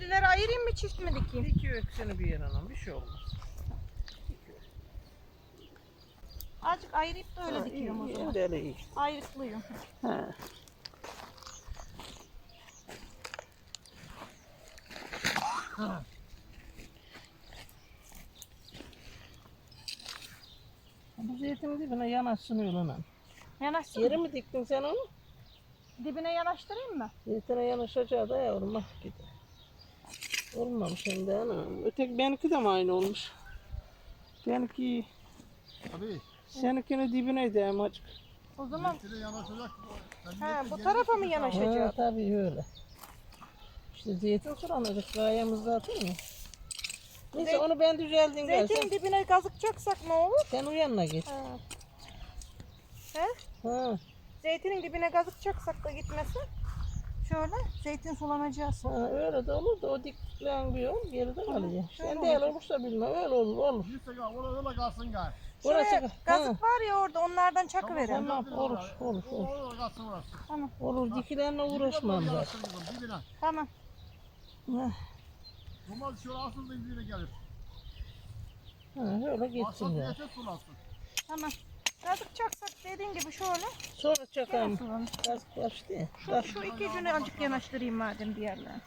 Çiftlileri ayırayım mı çift mi dikeyim? İki ökseni bir yere anam bir şey olmaz. Azıcık ayırıp da öyle Ha, dikiyorum o iyi, zaman. iyi, Öyle iyi. Ayrıklıyım. Ha. Bu zeytin dibine yanaşsın lan. Yanaşsın. Yere mi diktin sen onu? Dibine yanaştırayım mı? Zeytine yanaşacağı da yavrum ah gider. Olmamış hem de anam. Öteki benimki de mi aynı olmuş? Benimki Tabii. seninkinin dibineydi ama açık. O zaman de yanaşacak. Sen ha, bu tarafa mı Ha, yanaşacak? tabii öyle. İşte zeytin sulanacak gayemizde atır mı? Neyse onu ben düzeldim gel. Zeytin Sen, dibine kazıkacaksak ne olur? sen o yanına git. Ha. He? Ha, Zeytinin dibine kazıkacaksak da gitmesin. Şöyle zeytin sulanacağız. ha, öyle de olur da o diklen bir yol geride şöyle Sen değil olursa bilmem öyle olur olur. Değilse gal, orada öyle kalsın gal. Burası Şuraya ha, kazık var ya orada onlardan çakı verelim. Tamam olur olur olur. Orada kalsın orası. Tamam. Olur dikilenle uğraşmam ben. Yanaşsın kızım, Dibine. Tamam. Ha, Olmaz şöyle alsın da dibine gelir. ha, öyle geçsin Aslan ya. yeter sulasın. Tamam. Kazıkacaksak dediğin gibi şöyle. Sonra çakalım. Sulanır. Gaz başladı. Şu, şu iki yüzünü azıcık yanaştırayım madem diğerlerine.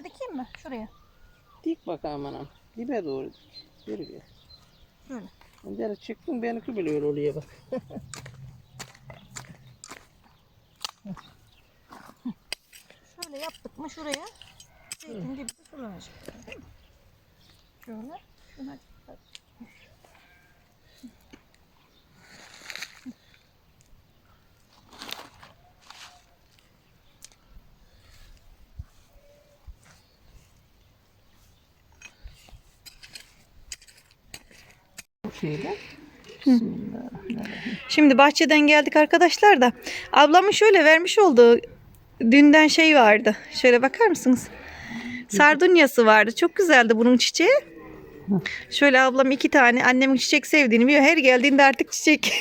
Daha dikeyim mi? Şuraya. Dik bakalım anam. Dibe doğru dik. Yürü gel. Böyle. Dere çıktın benimki bile öyle oluyor bak. Şöyle yaptık mı şuraya zeytin gibi de sulanacak. Şöyle. Şuna şeyde. Bismillahirrahmanirrahim. Şimdi bahçeden geldik arkadaşlar da ablamın şöyle vermiş olduğu dünden şey vardı. Şöyle bakar mısınız? Sardunyası vardı. Çok güzeldi bunun çiçeği. Şöyle ablam iki tane annemin çiçek sevdiğini biliyor. Her geldiğinde artık çiçek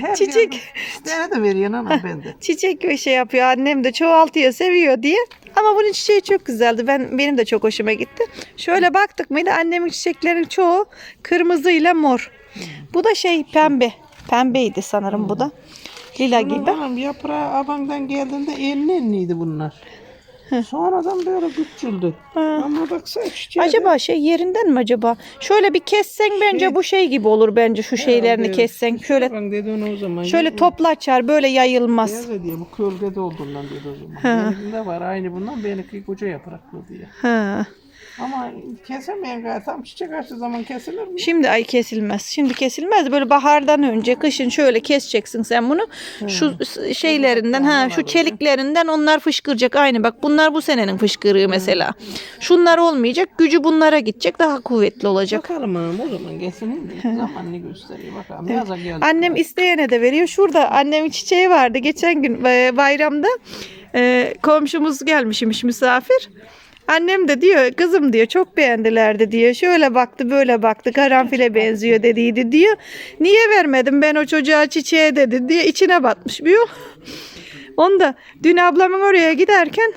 Her Çiçek. Bir tane de veriyorsun anam ben de. çiçek ve şey yapıyor. Annem de çoğaltıyor, seviyor diye. Ama bunun çiçeği çok güzeldi. Ben benim de çok hoşuma gitti. Şöyle baktık mıydı annemin çiçeklerin çoğu kırmızıyla mor. Bu da şey pembe. Pembeydi sanırım bu da. Lila gibi. Anam yaprağı abandan geldiğinde enli enliydi bunlar. Sonradan böyle küçüldü. Ama baksana çiçeğe de- Acaba şey yerinden mi acaba? Şöyle bir kessen bence bu şey gibi olur bence şu şeylerini kessen. Şöyle dedin o zaman. şöyle Ya- toplu açar böyle yayılmaz. Beyaz diye bu kölgede olduğundan dedi o zaman. Benimkinde var aynı bundan benimki koca yapraklı diye. Ha. Ama kesemeyen gayet tam çiçek açtığı zaman kesilir mi? Şimdi ay kesilmez. Şimdi kesilmez. Böyle bahardan önce kışın şöyle keseceksin sen bunu. Şu şeylerinden ha şu çeliklerinden onlar fışkıracak aynı. Bak bunlar bu senenin fışkırığı mesela. Şunlar olmayacak. Gücü bunlara gidecek. Daha kuvvetli olacak. Bakalım hanım o zaman kesin. Zamanını gösteriyor bakalım. Yaza geldi. Annem isteyene de veriyor. Şurada annemin çiçeği vardı. Geçen gün e, bayramda e, komşumuz gelmişmiş misafir. Annem de diyor kızım diyor çok beğendilerdi diyor. Şöyle baktı böyle baktı karanfile benziyor dediydi diyor. Niye vermedim ben o çocuğa çiçeğe dedi diye içine batmış biliyor. Onu da dün ablamın oraya giderken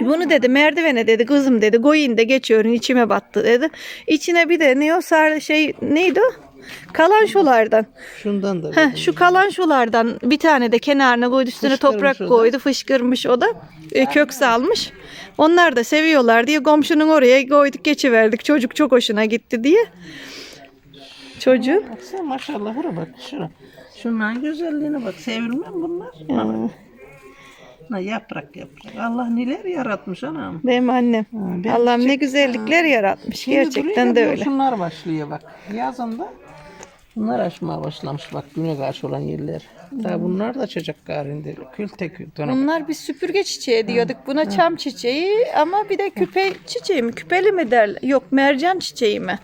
bunu dedi merdivene dedi kızım dedi koyun da geçiyorum içime battı dedi. İçine bir de ne o sar şey neydi o? Kalanşolardan. Şundan da. Heh, şu kalanşolardan bir tane de kenarına koydu üstüne Fışkırmış toprak o da. koydu fışkırmış o da e, kök salmış. Onlar da seviyorlar diye komşunun oraya koyduk geçiverdik çocuk çok hoşuna gitti diye. Çocuğun. Baksana maşallah hura bak şura. Şunların güzelliğine bak. Sevilmem bunlar. Ha, Ha, yaprak yaprak. Allah neler yaratmış anam. benim annem. Ha, Allah'ım ne güzellikler yaratmış. Şimdi Gerçekten de öyle. Şunlar başlıyor bak. Yazında bunlar açmaya başlamış bak güne karşı olan yerler. Daha bunlar da açacak garinde. Kül tek kül. Dönem. Bunlar bir süpürge çiçeği diyorduk. Buna çam çiçeği ama bir de küpe çiçeği mi? Küpeli mi derler? Yok mercan çiçeği mi?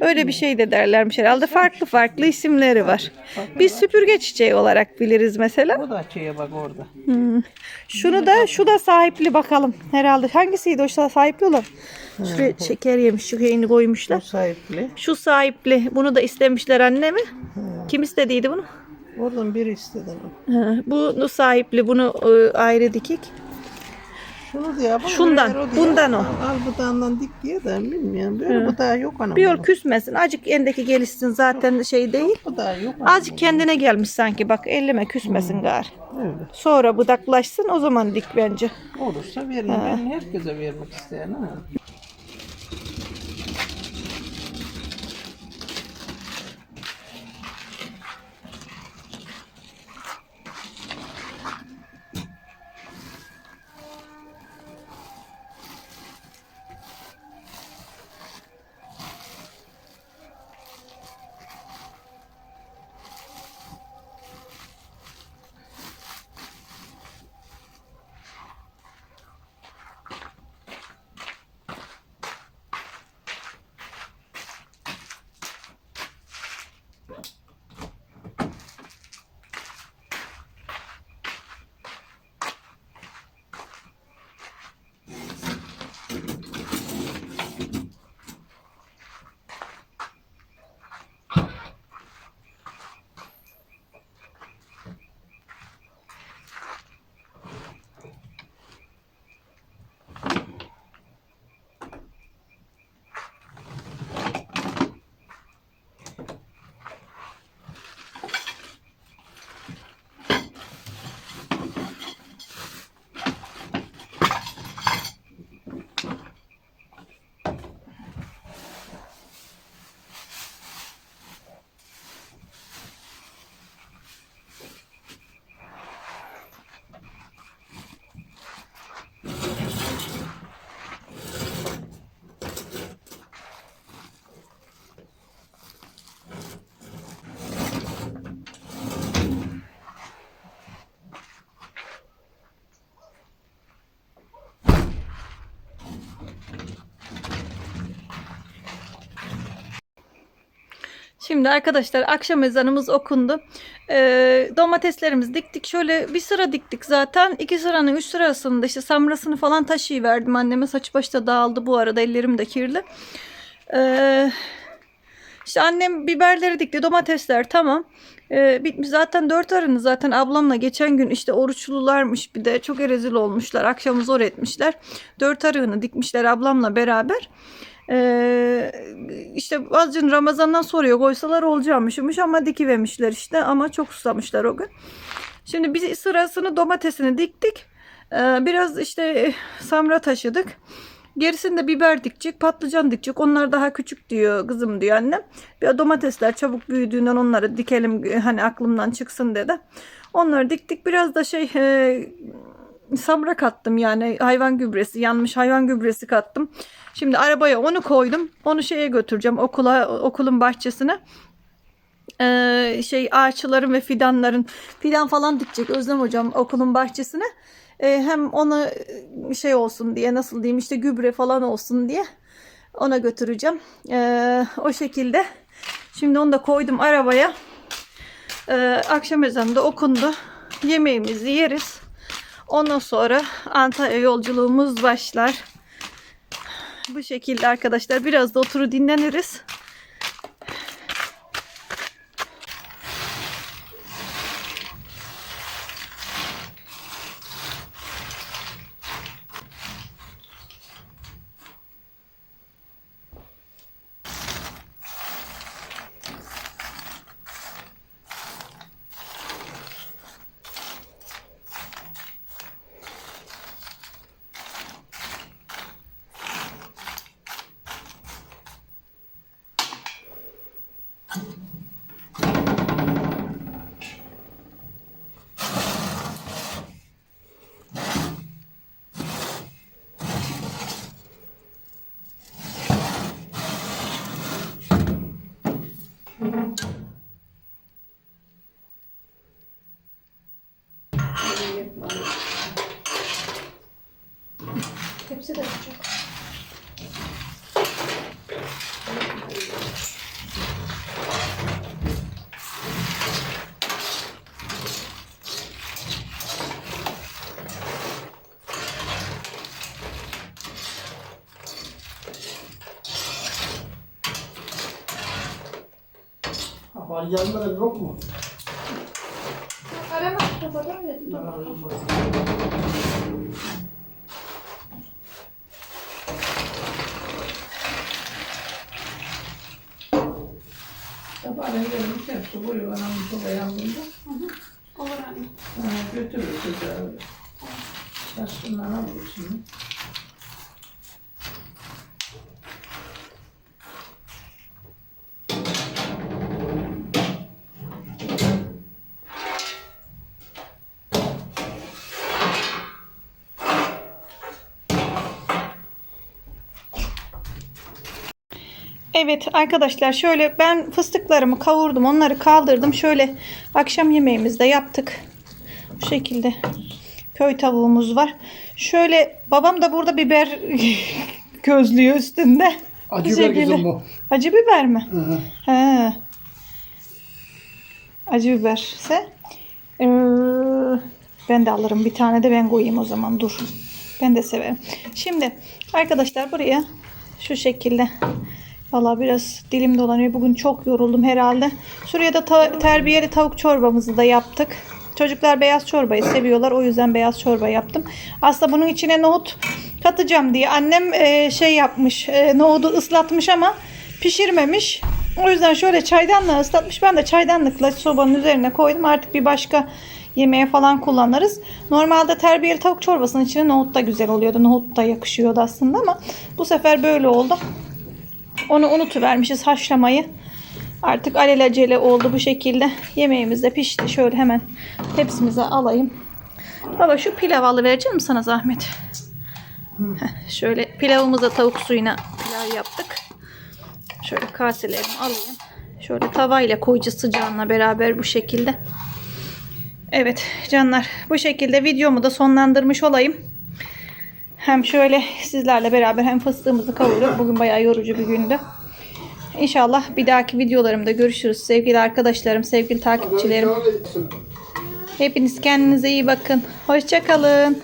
Öyle bir şey de derlermiş herhalde. Farklı farklı isimleri var. Biz süpürge çiçeği olarak biliriz mesela. O da şeye bak orada. Hmm. Şunu da şu da sahipli bakalım. Herhalde hangisiydi o sahipli olan? Şuraya şeker yemiş, şu Bu koymuşlar. sahipli. Şu sahipli. Bunu da istemişler annemi. Kim istediydi bunu? Oradan biri istedi. Ha, bunu sahipli. Bunu e, ayrı dikik. Şunu diye yapalım. Şundan, ver o diye. bundan o. Al, al budağından dik diye de bilmiyorum. Böyle budağı yok anam. Bir yol küsmesin. Acık endeki gelişsin zaten şey değil. Budağı yok anam. Azıcık kendine gelmiş sanki. Bak elleme küsmesin gari. Öyle. Sonra budaklaşsın o zaman dik bence. Olursa verin. Ben herkese vermek isteyen ama. Şimdi arkadaşlar akşam ezanımız okundu. Ee, domateslerimizi diktik. Şöyle bir sıra diktik zaten. İki sıranın üç sırasında işte samrasını falan taşıyıverdim. Anneme saçı başı da dağıldı bu arada. Ellerim de kirli. Ee, işte annem biberleri dikti. Domatesler tamam. Ee, bitmiş zaten dört arını zaten ablamla geçen gün işte oruçlularmış bir de çok rezil olmuşlar. Akşamı zor etmişler. Dört arığını dikmişler ablamla beraber. Ee, işte azıcık Ramazan'dan soruyor koysalar olacakmışmış ama dikivermişler işte ama çok susamışlar o gün. Şimdi bir sırasını domatesini diktik. Ee, biraz işte samra taşıdık. Gerisinde biber dikecek, patlıcan dikecek. Onlar daha küçük diyor kızım diyor annem. Bir domatesler çabuk büyüdüğünden onları dikelim hani aklımdan çıksın dedi. Onları diktik. Biraz da şey e, samra kattım yani hayvan gübresi yanmış hayvan gübresi kattım. Şimdi arabaya onu koydum. Onu şeye götüreceğim okula okulun bahçesine. Ee, şey ağaçların ve fidanların fidan falan dikecek Özlem hocam okulun bahçesine. Ee, hem ona e, şey olsun diye nasıl diyeyim işte gübre falan olsun diye ona götüreceğim. Ee, o şekilde. Şimdi onu da koydum arabaya. Ee, akşam ezanı da okundu. Yemeğimizi yeriz. Ondan sonra Antalya yolculuğumuz başlar. Bu şekilde arkadaşlar biraz da oturu dinleniriz. küçük var. Hepsi de küçük. Var yok mu? Sabahleyin gelin bir tepsi koyuyor anamın soba yandığında. Olur anne. Götürür çocuğa öyle. Şaşkınlar alıyor Evet arkadaşlar şöyle ben fıstıklarımı kavurdum onları kaldırdım. Şöyle akşam yemeğimizi de yaptık. Bu şekilde köy tavuğumuz var. Şöyle babam da burada biber közlüyor üstünde. Acı biber kızım bu. Acı biber mi? Hı hı. He. Acı biberse ee, ben de alırım bir tane de ben koyayım o zaman dur. Ben de severim. Şimdi arkadaşlar buraya şu şekilde Valla biraz dilim dolanıyor. Bugün çok yoruldum herhalde. Şuraya da ta- terbiyeli tavuk çorbamızı da yaptık. Çocuklar beyaz çorbayı seviyorlar. O yüzden beyaz çorba yaptım. Aslında bunun içine nohut katacağım diye annem e, şey yapmış. E, nohudu ıslatmış ama pişirmemiş. O yüzden şöyle çaydanlığı ıslatmış. Ben de çaydanlıkla sobanın üzerine koydum. Artık bir başka yemeğe falan kullanırız. Normalde terbiyeli tavuk çorbasının içine nohut da güzel oluyordu. Nohut da yakışıyordu aslında ama bu sefer böyle oldu. Onu unutuvermişiz haşlamayı. Artık alelacele oldu bu şekilde. Yemeğimiz de pişti. Şöyle hemen tepsimize alayım. Baba şu pilav alıvereceğim mi sana zahmet? Şöyle pilavımıza tavuk suyuna pilav yaptık. Şöyle kaselerimi alayım. Şöyle tavayla koyacağız sıcağınla beraber bu şekilde. Evet canlar bu şekilde videomu da sonlandırmış olayım. Hem şöyle sizlerle beraber hem fıstığımızı kavurup bugün bayağı yorucu bir gündü. İnşallah bir dahaki videolarımda görüşürüz sevgili arkadaşlarım, sevgili takipçilerim. Hepiniz kendinize iyi bakın. Hoşçakalın.